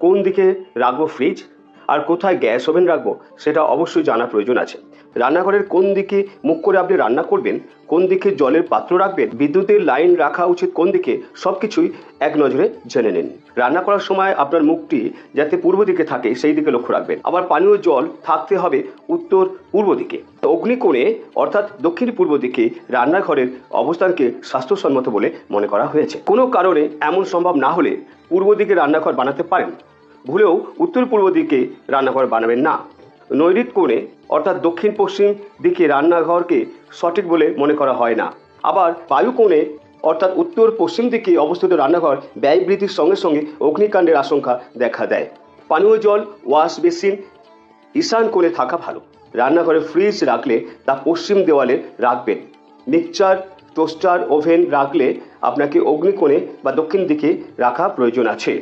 কোন দিকে রাখব ফ্রিজ আর কোথায় গ্যাস ওভেন রাখব সেটা অবশ্যই জানা প্রয়োজন আছে। রান্নাঘরের কোন দিকে মুখ করে আপনি রান্না করবেন, কোন দিকে জলের পাত্র রাখবেন, বিদ্যুতের লাইন রাখা উচিত কোন দিকে সব কিছুই এক নজরে জেনে নিন। রান্না করার সময় আপনার মুখটি যাতে পূর্ব দিকে থাকে সেই দিকে লক্ষ্য রাখবেন। আবার পানীয় জল থাকতে হবে উত্তর পূর্ব দিকে। অগ্নিকোণে অর্থাৎ দক্ষিণ পূর্ব দিকে রান্নাঘরের অবস্থানকে স্বাস্থ্যসম্মত বলে মনে করা হয়েছে। কোনো কারণে এমন সম্ভব না হলে পূর্ব দিকে রান্নাঘর বানাতে পারেন। ভুলেও উত্তর পূর্ব দিকে রান্নাঘর বানাবেন না। নৈরিত কোণে, অর্থাৎ দক্ষিণ পশ্চিম দিকে রান্নাঘরকে সঠিক বলে মনে করা হয় না। আবার বায়ু কোণে, অর্থাৎ উত্তর পশ্চিম দিকে অবস্থিত রান্নাঘর ব্যয় বৃদ্ধির সঙ্গে সঙ্গে অগ্নিকাণ্ডের আশঙ্কা দেখা দেয়। পানীয় জল, ওয়াশ বেসিন ঈশান কোণে থাকা ভালো। রান্নাঘরে ফ্রিজ রাখলে তা পশ্চিম দেওয়ালে রাখবেন। মিক্সচার, টোস্টার, ওভেন রাখলে আপনাকে অগ্নিকোণে বা দক্ষিণ দিকে রাখা প্রয়োজন আছে।